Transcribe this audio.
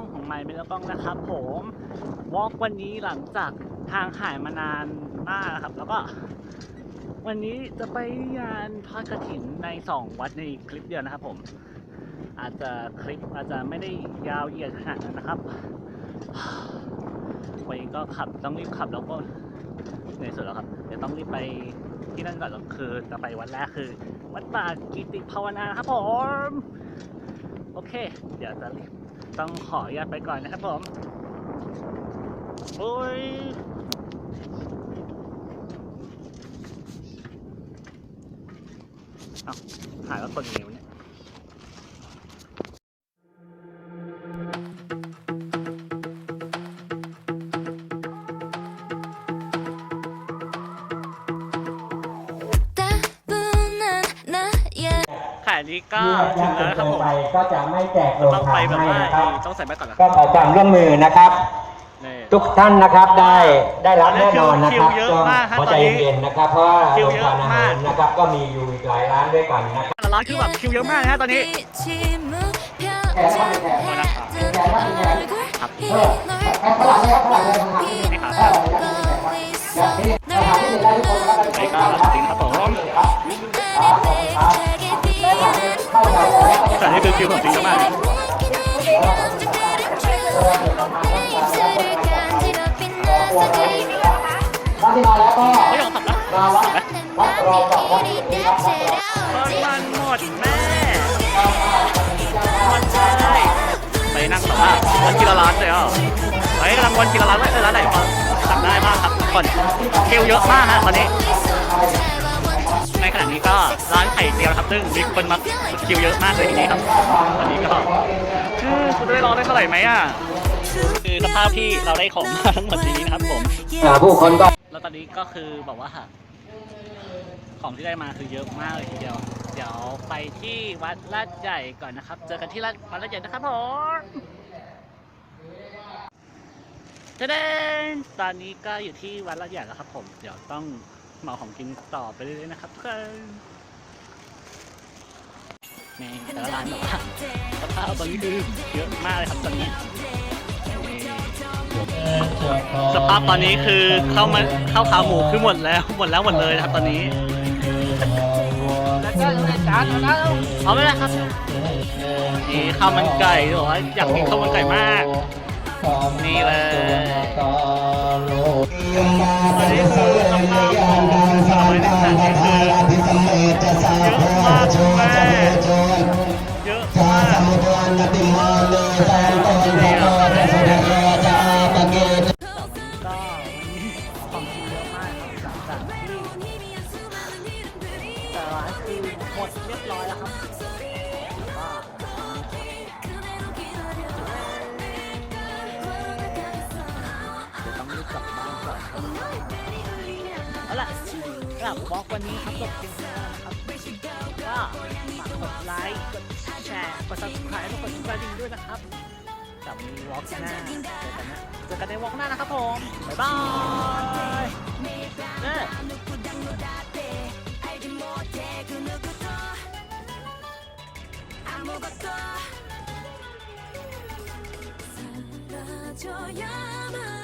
องของไมค์เมลกล้องนะครับ ผมวอล์กวันนี้หลังจากทางหายมานานมากนะครับ แล้วก็ วันนี้จะไปงานทอดกระถินใน2วัดในคลิปเดียวนะครับ ผม อาจจะคลิปอาจจะไม่ได้ยาวเหยียดขนาดนั้นนะครับวันนี้ก็ขับต้องรีบขับแล้วก็เหนื่อยสุดแล้วครับเดี๋ยวต้องรีบไปที่นั่นก่อนแล้วคือจะไปวัดแรกคือ วัดป่ากิติภาวนาครับผม โอเค เดี๋ยวจะรีบ ต้องขออนุญาตไปก่อนนะครับผมโอ้ยเอ้าหายว่าคนนี้วเนี่ยายนี้ก็ถึงแล้วนะครับผมก็จะไม่แจกโรงตให้นะครับ ต้องใส่แมสก่อนก็รัขอความร่วมมือนะครับทุกท่านนะครับได้ได้รับแน่นอนนะครับคิวกฮขอใจเย็นๆนะครับ เพราะว่าโรงพยาบาลนะครับ ก็มีอยู่อีกหลายร้านด้วยกันนะครับร้านคือแบบคิวเยอะมากนะตอนนี้ ครับ นี่ครับ แต่นี่คือคิวของจริงมากเลยไม่ยอมขับนะมันหมดแม่หมดเลยไปนั่งสัมภาษณ์วันทีละร้านเลยเหรอไปกำลังวนทีละร้านเลยเออร้านไหนวะสั่งได้มากครับทุกคนคิวเยอะมากฮะตอนนี้ ในขณะนี้ก็ร้านไข่เจียวครับ ซึ่งมีคนมาคิวเยอะมากเลยทีนี้ครับตอนนี้ก็คือคุณได้ร้องได้เท่าไหร่ไหมอะคือสภาพที่เราได้ของมาทั้งหมดนี้นะครับผมผู้คนก็แล้วตอนนี้ก็คือแบบว่าของที่ได้มาคือเยอะมากเลยทีเดียว เดี๋ยวไปที่วัดลาดใหญ่ก่อนนะครับ เจอกันที่วัดวัดลาดใหญ่นะครับผมจเดนตอนนี้ก็อยู่ที่วัดลาดใหญ่แล้วครับผม เดี๋ยวต้อง เหมาของกินต่อไปเรื่อยๆนะครับทุกคนแม่งแต่ละร้านแบบว่าสภาพตอนนี้คือเยอะมากเลยครับตอนนี้ สภาพตอนนี้คือเข้ามาเข้าขาหมูคือหมดแล้วหมดแล้วหมดเลยนะครับตอนนี้เอาไม่ได้ครับนี่ข้าวมันไก่บอกว่าอยากกินข้าวมันไก่มากนี่เลย กลับบ้านก่อนเอาล่ะกลับบล็อกวันนี้ครับจบเพียงเท่านี้นะครับก็ฝากกดไลค์กดแชร์กด subscribe และกดกระดิ่งด้วยนะครับกับมีวอล์กหน้าเจอกันนะเจอกันในวอล์กหน้านะครับผม บ๊ายบายเน่ 사라져야만